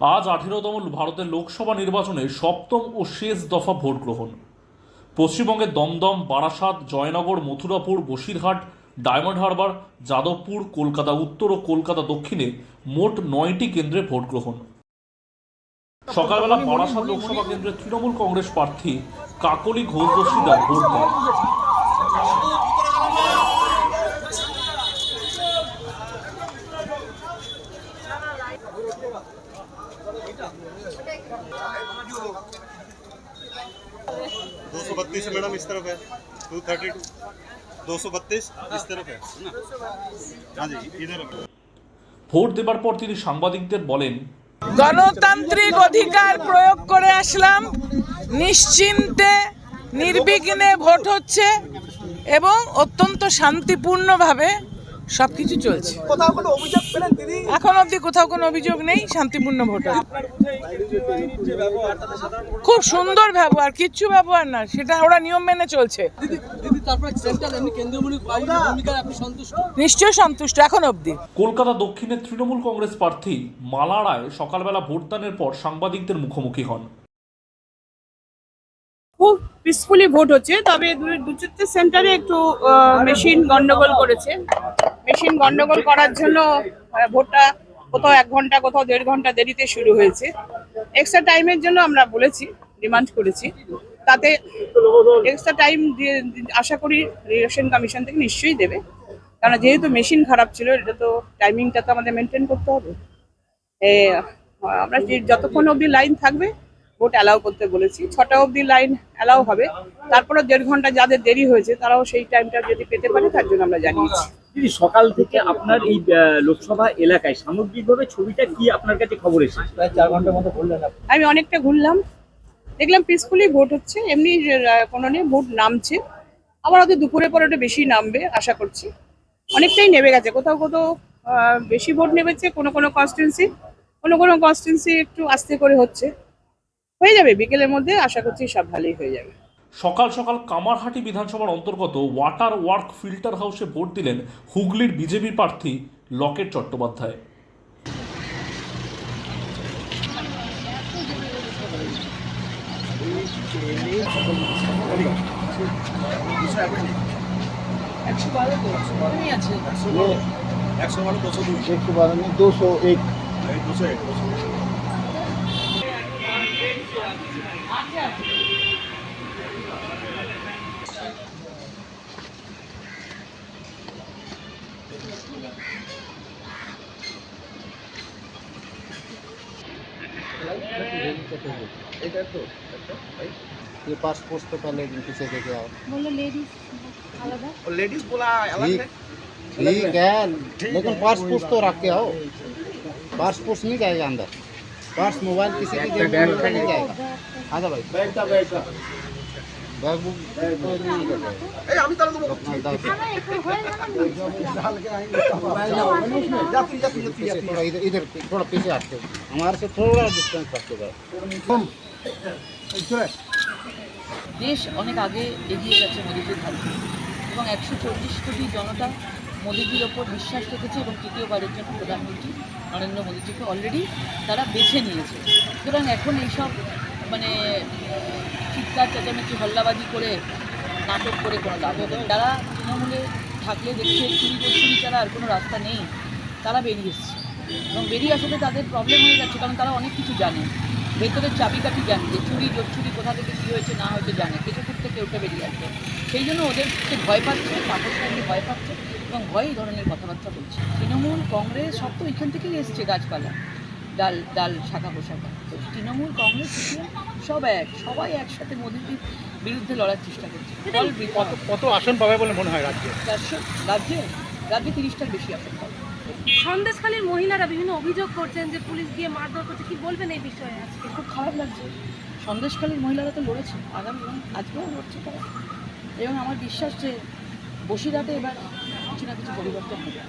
আজ আঠেরোতম ভারতের লোকসভা নির্বাচনে সপ্তম ও শেষ দফা ভোট গ্রহণ। পশ্চিমবঙ্গের দমদম বারাসাত জয়নগর মথুরাপুর বসিরহাট ডায়মন্ড হারবার যাদবপুর কলকাতা উত্তর ও কলকাতা দক্ষিণে মোট নয়টি কেন্দ্রে ভোট গ্রহণ। সকালবেলা বারাসাত লোকসভা কেন্দ্রে তৃণমূল কংগ্রেস প্রার্থী কাকলি ঘোষ দস্তিদার ভোট দেন। मैडम इस तरफ है टू थर्टी टू दो सौ बत्तीस इस तरफ है है ना हाँ जी इधर है मैडम ভোট দেবার পর তিনি সাংবাদিকদের বলেন গণতান্ত্রিক অধিকার প্রয়োগ করে আসলাম নিশ্চিন্তে নির্বিঘ্নে ভোট হচ্ছে এবং অত্যন্ত শান্তিপূর্ণভাবে সবকিছু চলছে। কোথাও কোনো অভিযোগ পেলেন দিদি? এখন অবধি কোথাও কোনো অভিযোগ নেই শান্তিপূর্ণ ভোট। খুব সুন্দর ব্যবহার কিচ্ছু ব্যবহার না সেটা ওরা নিয়ম মেনে চলছে। নিশ্চয় সন্তুষ্ট? এখন অবধি। কলকাতা দক্ষিণের তৃণমূল কংগ্রেস প্রার্থী মালা রায় সকালবেলা ভোটদানের পর সাংবাদিকদের মুখোমুখি হন। খুব পিসফুলি ভোট হচ্ছে তবে দু- দু চারটে সেন্টারে একটু মেশিন গন্ডগোল করেছে। মেশিন গন্ডগোল করার জন্য ভোটটা কোথাও এক ঘণ্টা, কোথাও দেড় ঘণ্টা দেরিতে শুরু হয়েছে। এক্সট্রা টাইমের জন্য আমরা বলেছি ডিমান্ড করেছি। তাতে এক্সট্রা টাইম দিয়ে আশা করি ইলেকশন কমিশন থেকে নিশ্চয়ই দেবে। কারণ যেহেতু মেশিন খারাপ ছিল, এটা তো টাইমিংটা তো আমাদের মেনটেন করতে হবে। আমরা যতক্ষণ অবধি লাইন থাকবে ভোট অ্যালাউ করতে বলেছি। ছটা অবধি লাইন অ্যালাউ হবে। তারপরে দেড় ঘণ্টা যাদের দেরি হয়েছে, তারাও সেই টাইমটা যদি পেতে পারে, তার জন্য আমরা জানিয়েছি। দিদি সকাল থেকে আপনার এই লোকসভা এলাকায় সামগ্রিকভাবে ছবিটা কি আপনার কাছে খবর এসেছে? প্রায় চার ঘণ্টার মতো ঘুরলেন আমি অনেকটা ঘুরলাম। দেখলাম পিসফুলি ভোট হচ্ছে এমনি কোনো নেই ভোট নামছে। আবার হয়তো দুপুরে পরে ওটা বেশি নামবে আশা করছি। অনেকটাই নেমে গেছে কোথাও কোথাও আহ, বেশি ভোট নেমেছে কোনো কোনো কনস্টিটুয়েন্সি কোনো কোনো কনস্টিটুয়েন্সি একটু আস্তে করে হচ্ছে। হয়ে যাবে বিকেলের মধ্যে আশা করছি সব ভালোই হয়ে যাবে। সকাল সকাল কামারহাটি বিধানসভার অন্তর্গত ওয়াটার ওয়ার্ক ফিল্টার হাউসে ভোট দিলেন হুগলির বিজেপি প্রার্থী লকেট চট্টোপাধ্যায় एक सौ वाला दो सौ दो एक सौ बारह में दो सौ एक दो दो ये पास पोस्ट तो पहले पीछे देके आओ बोलो लेडीज़ आलादा और लेडीज़ बोला ठीक ठीक है। लेकिन पास पोस्ट तो रख के आओ। पास पोस्ट नहीं जाएगा अंदर। पास मोबाइल किसी की जेब में नहीं जाएगा। आजा भाई। बैग बैग इधर इधर थोड़ा पीछे हटते हमारे से थोड़ा डिस्टेंस रखते जाओ দেশ অনেক আগে এগিয়ে গেছে মোদীজির হাত ধরে। এবং একশো চল্লিশ কোটি জনতা মোদীজির ওপর বিশ্বাস রেখেছে এবং তৃতীয়বারের জন্য প্রধানমন্ত্রী নরেন্দ্র মোদীজিকে অলরেডি তারা বেছে নিয়েছে সুতরাং এখন এইসব মানে আহ, চিৎকার, চেঁচামেচি, হল্লাবাজি করে নাটক করে কোনো লাভ হবে যারা তৃণমূলে থাকলে দেখছে চুরি চুরি ছাড়া আর কোনো রাস্তা নেই। তারা বেরিয়ে এসছে। এবং বেরিয়ে আসাতে তাদের প্রবলেম হয়ে যাচ্ছে, কারণ তারা অনেক কিছু জানে। ভেতরের চাবিকাঠি জানে যে চুরি চুরি কোথা থেকে কী হয়েছে, না হয়েছে জানে। কেঁচো থেকে ওটা বেরিয়ে আসবে। সেই জন্য ওদেরকে ভয় পাচ্ছে সঙ্গে ভয় পাচ্ছে এবং ভয় এই ধরনের কথাবার্তা বলছে। তৃণমূল, কংগ্রেস সব তো এখান থেকেই এসছে, গাছপালা, ডাল ডাল, শাখা পোশাখা তো তৃণমূল, কংগ্রেস সব এক সবাই একসাথে মোদীজির বিরুদ্ধে লড়ার চেষ্টা করছে। কত আসন পাবে বলে মনে হয় রাজ্যে? চারশো রাজ্যে রাজ্যে তিরিশটার বেশি আসন পাবে। সন্দেশখালীর মহিলারা বিভিন্ন অভিযোগ করছেন যে পুলিশ গিয়ে মারধর করছে। কি বলবেন এই বিষয়ে আজকে? খুব খারাপ লাগছে। সন্দেশকালীর মহিলারা তো লড়েছে। আগামী দিন আজকেও লড়ছে তারা। এবং আমার বিশ্বাস যে বসিরহাটে এবার কিছু না কিছু পরিবর্তন হবে।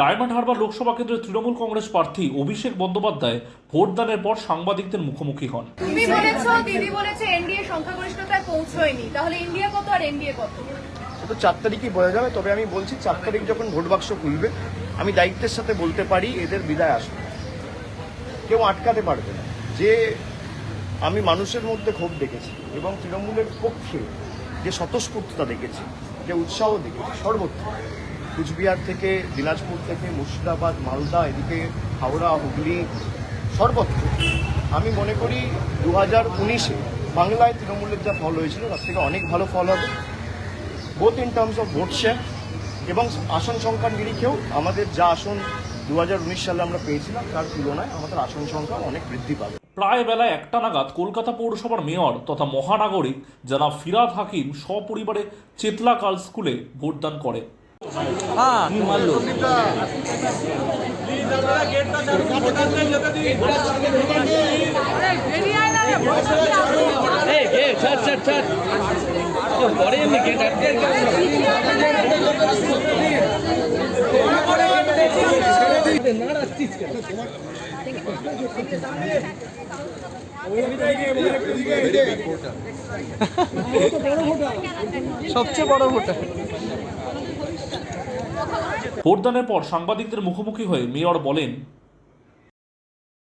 ডায়মন্ড হারবার লোকসভা কেন্দ্রের তৃণমূল কংগ্রেস প্রার্থী অভিষেক বন্দ্যোপাধ্যায় ভোটদানের পর সাংবাদিকদের মুখোমুখি হন। তুমি বলেছ দিদি বলেছে এনডিএ সংখ্যাগরিষ্ঠতায় পৌঁছয়নি। তাহলে ইন্ডিয়া কত আর এনডিএ কত? তো চার তারিখই বোঝা যাবে তবে আমি বলছি চার তারিখ যখন ভোট বাক্স খুলবে আমি দায়িত্বের সাথে বলতে পারি এদের বিদায় আসবে। কেউ আটকাতে পারবে না। যে আমি মানুষের মধ্যে ক্ষোভ দেখেছি এবং তৃণমূলের পক্ষে যে স্বতঃস্ফূর্ততা দেখেছি যে উৎসাহ দেখেছি সর্বত্র। কুচবিহার থেকে, দিনাজপুর থেকে, মুর্শিদাবাদ, মালদা, এদিকে হাওড়া, হুগলি, সর্বত্র। আমি মনে করি দু হাজার উনিশে বাংলায় তৃণমূলের যা ফল হয়েছিল, তার থেকে অনেক ভালো ফল হবে। Both in terms of vote share এবং আসন সংখ্যার নিরিখেও আমাদের যা আসন দু হাজার উনিশ সালে আমরা পেয়েছিলাম, তার তুলনায় আমাদের আসন সংখ্যা অনেক বৃদ্ধি পাবে। প্রায় বেলায় একটা নাগাদ কলকাতা পৌরসভার মেয়র তথা মহানাগরিক জনাব ফিরাদ হাকিম সপরিবারে চেতলা গার্লস স্কুলে ভোটদান করে। পরে সবচেয়ে বড় ভোটার। ভোটদানের পর সাংবাদিকদের মুখোমুখি হয়ে মেয়র বলেন,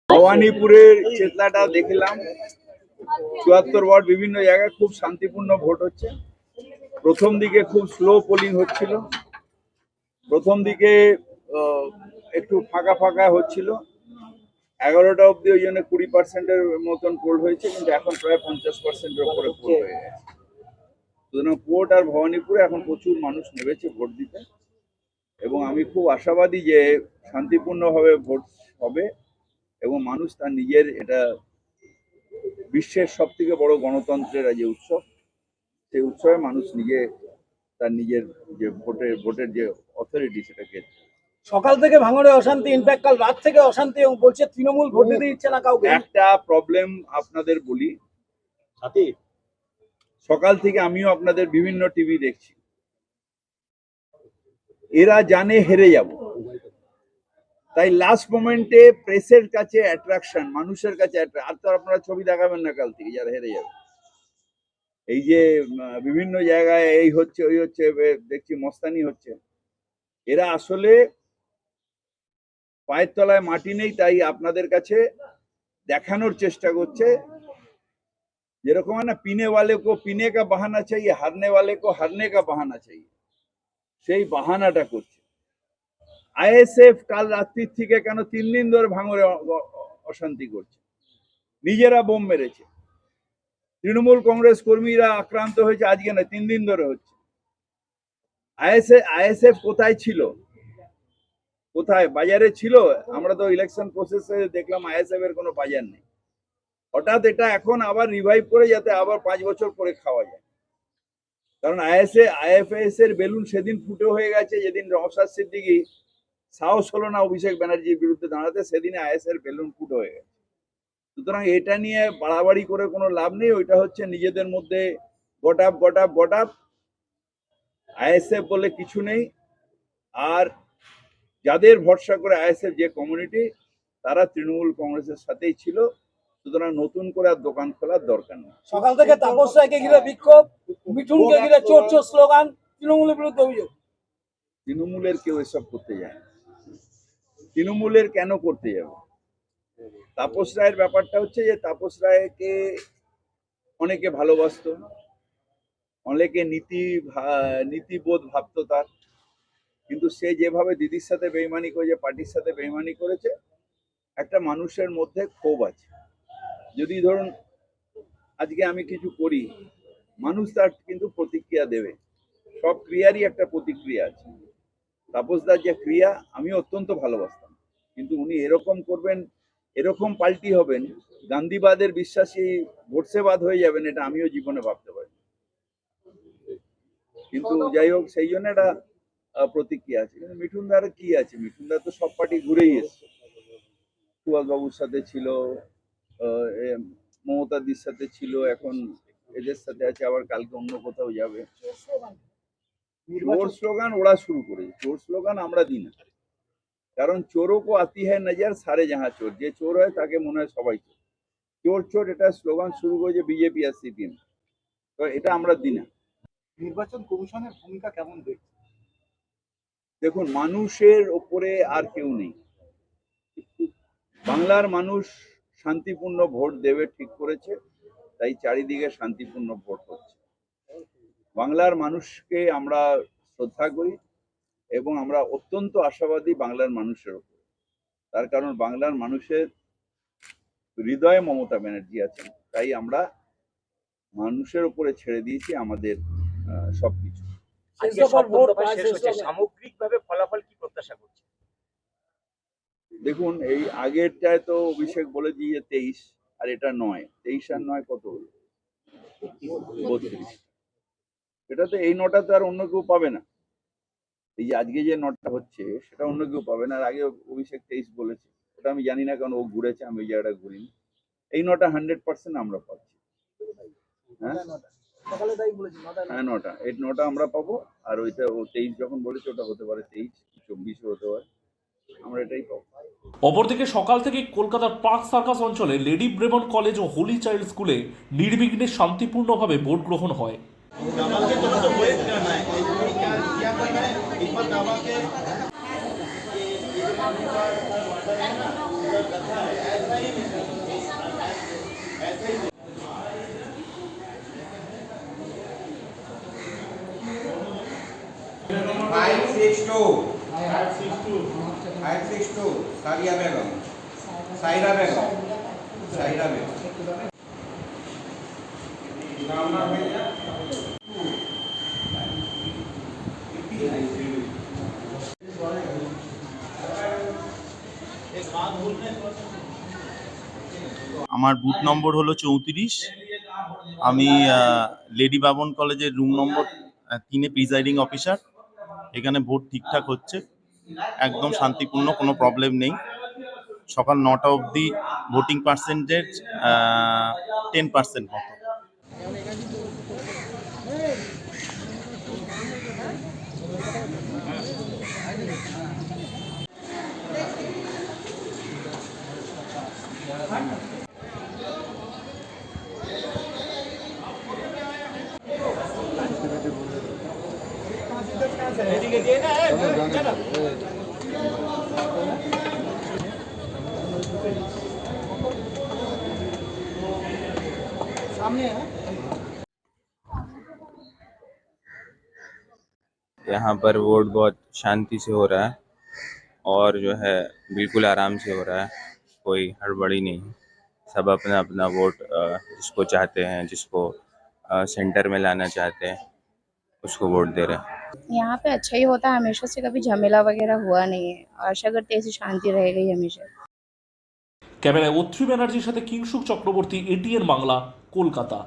ভবানীপুরের চেতলাটা দেখলাম। চুয়াত্তর ওয়ার্ড বিভিন্ন জায়গায় খুব শান্তিপূর্ণ ভোট হচ্ছে। প্রথম দিকে খুব স্লো পোলিং হচ্ছিল। প্রথম দিকে একটু ফাঁকা ফাঁকা হচ্ছিল। এগারোটা অবধি ওই জন্য কুড়ি পার্সেন্টের মতন পোল হয়েছে, কিন্তু এখন প্রায় পঞ্চাশ পার্সেন্টের উপরে পোল হয়ে গেছে। সুতরাং কোর্ট আর ভবানীপুরে এখন প্রচুর মানুষ নেমেছে ভোট দিতে। এবং আমি খুব আশাবাদী যে শান্তিপূর্ণভাবে ভোট হবে এবং মানুষ তার নিজের এটা বিশ্বের সব থেকে বড় গণতন্ত্রের যে উৎসব সেই উৎসবে মানুষ নিজে তার নিজের যে ভোটের ভোটের যে অথরিটি সেটাকে সকাল থেকে ভাঙড়ে অশান্তি ইনফ্যাক্ট কাল রাত থেকে অশান্তি এবং বলছে তৃণমূল ভোট দিতে দিচ্ছে না কাউকে। একটা প্রবলেম আপনাদের বলি। সকাল থেকে আমিও আপনাদের বিভিন্ন টিভি দেখছি। এরা জানে হেরে যাব তাই লাস্ট মোমেন্টে প্রেসের কাছে অ্যাট্রাকশন মানুষের কাছে attract- আর তো আপনারা ছবি দেখাবেন না কাল থেকে যারা হেরে যাবে এই যে উম, বিভিন্ন জায়গায় এই হচ্ছে ওই হচ্ছে এ, দেখছি মস্তানি হচ্ছে এরা আসলে পায়ের তলায় মাটি নেই তাই আপনাদের কাছে দেখানোর চেষ্টা করছে যেরকম है ना पीने वाले को पीने का बहाना चाहिए हारने वाले को हारने का बहाना चाहिए সেই বাহানাটা করছে। আইএসএফ কাল রাত্রির থেকে কেন তিন দিন ধরে ভাঙরে অশান্তি করছে। নিজেরা বোম মেরেছে। তৃণমূল কংগ্রেস কর্মীরা আক্রান্ত হয়েছে, আজকে না তিন দিন ধরে হচ্ছে। আইএসএফ আইএসএফ কোথায় ছিল? কোথায়? বাজারে ছিল? আমরা তো ইলেকশন প্রসেসে দেখলাম আইএসএফ এর কোনো বাজার নেই। হঠাৎ এটা এখন আবার রিভাইভ করে যাতে আবার পাঁচ বছর পরে খাওয়া যায়। কারণ আইএসএ, আইএফএস এর বেলুন সেদিন ফুটো হয়ে গেছে, যেদিন রমসাদ সিদ্দিকি সাহস হলো না অভিষেক ব্যানার্জির বিরুদ্ধে দাঁড়াতে, সেদিনে আইএস এর বেলুন ফুটো হয়ে গেছে। সুতরাং এটা নিয়ে বাড়াবাড়ি করে কোনো লাভ নেই, ওইটা হচ্ছে নিজেদের মধ্যে got up got up got ISF বলে কিছু নেই, আর যাদের ভরসা করে আইএসএফ যে কমিউনিটি, তারা তৃণমূল কংগ্রেসের সাথেই ছিল। সুতরাং নতুন করে আর দোকান খোলার দরকার নেই। সকাল থেকে তাপস রায়কে ঘিরে বিক্ষোভ মিঠুনকে ঘিরে চোর চোর স্লোগান তৃণমূলের বিরুদ্ধে অভিযোগ। তৃণমূলের কেউ এসব করতে যায় তৃণমূলের কেন করতে যাবে? তাপস রায়ের ব্যাপারটা হচ্ছে যে তাপস রায়কে অনেকে ভালোবাসতো অনেকে নীতি নীতিবোধ ভাবতো তার। কিন্তু সে যেভাবে দিদির সাথে বেইমানি করেছে পার্টির সাথে বেইমানি করেছে একটা মানুষের মধ্যে ক্ষোভ আছে। যদি ধরুন আজকে আমি কিছু করি, মানুষ তার কিন্তু প্রতিক্রিয়া দেবে। সব ক্রিয়ারই একটা প্রতিক্রিয়া আছে। তাপসদার যে ক্রিয়া, আমি অত্যন্ত ভালোবাসতাম। কিন্তু উনি এরকম করবেন, এরকম পাল্টি হবেন, গান্ধীবাদের বিশ্বাসী গোডসেবাদ হয়ে যাবেন, এটা আমিও জীবনে ভাবতে পারি। কিন্তু যাই হোক, সেই জন্য একটা প্রতিক্রিয়া আছে। কিন্তু মিঠুনদার কি আছে? মিঠুনদার তো সব পার্টি ঘুরেই এসছে। সুভাষবাবুর সাথে ছিল মমতাদির সাথে ছিল এখন এদের সাথে আছে আবার কালকে অন্য কোথাও যাবে। চোর স্লোগান ওরা শুরু করেছে। চোর স্লোগান আমরা দিই না। কারণ চোরও কো আতি হ্যায় নজর সারে যাহা চোর। যে চোর হয় তাকে মনে হয় সবাই চোর। চোর চোর এটা স্লোগান শুরু করেছে বিজেপি আর সিপিএম। তো এটা আমরা দিই না। নির্বাচন কমিশনের ভূমিকা কেমন দেখছে দেখুন মানুষের ওপরে আর কেউ নেই। বাংলার মানুষ শান্তিপূর্ণ ভোট দেবে ঠিক করেছে তাই চারিদিকে শান্তিপূর্ণ ভোট হচ্ছে। বাংলার মানুষকে আমরা শ্রদ্ধা করি এবং আমরা অত্যন্ত আশাবাদী বাংলার মানুষের উপর তার কারণ বাংলার মানুষের হৃদয়ে মমতা ব্যানার্জি আছেন তাই আমরা মানুষের উপরে ছেড়ে দিয়েছি আমাদের আহ, সবকিছু। সামগ্রিকভাবে ফলাফল কি প্রত্যাশা করছে দেখুন, এই আগেরটায় তো অভিষেক বলে দিয়ে তেইশ, আর এটা নয়। তেইশ আর নয় কত হলো? বত্রিশ। এটা তো এই নটা তো আর অন্য কেউ পাবে না। এই আজকে যে নটা হচ্ছে, সেটা অন্য কেউ পাবে না। আর আগে অভিষেক তেইশ বলেছে। ওটা আমি জানি না, কারণ ও ঘুরেছে, আমি ওই জায়গাটা ঘুরিনি। এই নটা হান্ড্রেড পার্সেন্ট আমরা পাচ্ছি। হ্যাঁ? হ্যাঁ নটা। এই নটা আমরা পাবো। আর ওইটা ও তেইশ যখন বলেছে, ওটা হতে পারে তেইশ, চব্বিশও হতে পারে। আমরা এটাই অপরদিকে সকাল থেকে কলকাতার পার্ক সার্কাস অঞ্চলে লেডি ব্রেমন কলেজ ও হোলি চাইল্ড স্কুলে নির্বিঘ্নে শান্তিপূর্ণভাবে ভোট গ্রহণ হয়। সারিয়া বেগম। সাইরা বেগম। সাইরা বেগম। আমার বুথ নম্বর হলো চৌত্রিশ। আমি লেডি বাবন কলেজের রুম নম্বর তিনে প্রিজাইডিং অফিসার এখানে ভোট ঠিকঠাক হচ্ছে। একদম শান্তিপূর্ণ কোনো প্রবলেম নেই। সকাল নটা অবধি ভোটিং পার্সেন্টেজ টেন পার্সেন্ট মতো। यहाँ पर वोट बहुत शांति से हो रहा है और जो है बिल्कुल आराम से हो रहा है। कोई हड़बड़ी नहीं सब अपना अपना वोट जिसको चाहते हैं, जिसको सेंटर में लाना चाहते हैं, उसको वोट दे रहे हैं। यहाँ पे अच्छा ही होता है हमेशा से कभी झमेला वगैरह हुआ नहीं है आशा करते हैं ऐसी शांति रहेगी हमेशा ক্যামেরায় অত্রি ব্যানার্জির সাথে কিংসুক চক্রবর্তী এটিএন বাংলা কলকাতা